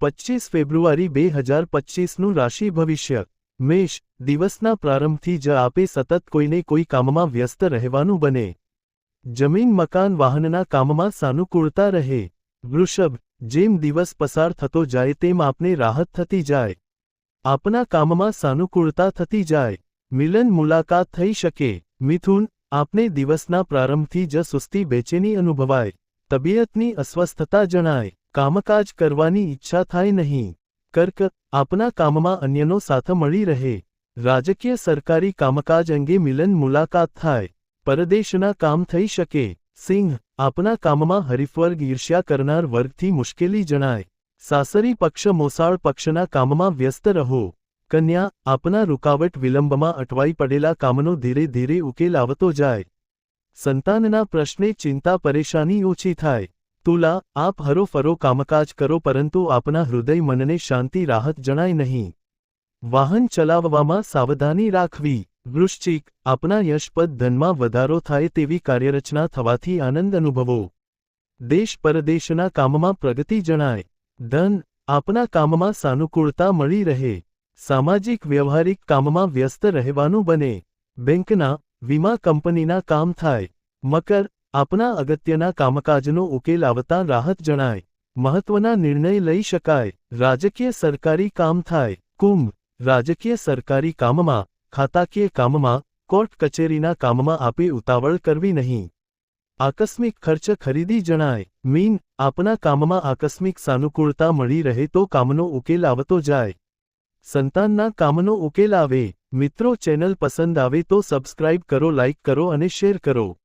પચીસ ફેબ્રુઆરી બે હજાર પચીસનું રાશિ ભવિષ્ય. મેષ, દિવસના પ્રારંભથી જ આપે સતત કોઈને કોઈ કામમાં વ્યસ્ત રહેવાનું બને. જમીન, મકાન, વાહનના કામમાં સાનુકૂળતા રહે. વૃષભ, જેમ દિવસ પસાર થતો જાય તેમ આપને રાહત થતી જાય. આપના કામમાં સાનુકૂળતા થતી જાય. મિલન મુલાકાત થઈ શકે. મિથુન, આપને દિવસના પ્રારંભથી જ સુસ્તી બેચેની અનુભવાય. તબિયતની અસ્વસ્થતા જણાય. કામકાજ કરવાની ઈચ્છા થાય નહીં. કર્ક, આપના કામમાં અન્યનો સાથ મળી રહે. રાજકીય સરકારી કામકાજ અંગે મિલન મુલાકાત થાય. પરદેશના કામ થઈ શકે. સિંહ, આપના કામમાં હરીફવર્ગ ઈર્ષ્યા કરનાર વર્ગથી મુશ્કેલી જણાય. સાસરી પક્ષ, મોસાળ પક્ષના કામમાં વ્યસ્ત રહો. કન્યા, આપના રૂકાવટ વિલંબમાં અટવાઈ પડેલા કામનો ધીરે ધીરે ઉકેલ આવતો જાય. સંતાનના પ્રશ્ને ચિંતા પરેશાની ઓછી થાય. તુલા, આપ હરોફરો કામકાજ કરો પરંતુ આપના હૃદય મનને શાંતિ રાહત જણાય નહીં. વાહન ચલાવવામાં સાવધાની રાખવી. વૃશ્ચિક, આપના યશપદ ધનમાં વધારો થાય તેવી કાર્યરચના થવાથી આનંદ અનુભવો. દેશ પરદેશના કામમાં પ્રગતિ જણાય. ધન, આપના કામમાં સાનુકૂળતા મળી રહે. સામાજિક વ્યવહારિક કામમાં વ્યસ્ત રહેવાનું બને. બેંકના, વીમા કંપનીના કામ થાય. મકર આપના અગત્યના કામકાજનો ઉકેલ આવતા રાહત જણાય. મહત્વના નિર્ણય લઈ શકાય. રાજકીય સરકારી કામ થાય. કુંભ. રાજકીય સરકારી કામમાં, ખાતાકીય કામમાં, કોર્ટ કચેરીના કામમાં આપે ઉતાવળ કરવી નહીં. આકસ્મિક ખર્ચ ખરીદી જણાય. મીન, આપના કામમાં આકસ્મિક સાનુકૂળતા મળી રહે તો કામનો ઉકેલ આવતો જાય. સંતાનના કામનો ઉકેલ આવે. મિત્રો ચેનલ પસંદ આવે તો સબસ્ક્રાઇબ કરો, લાઇક કરો અને શેર કરો.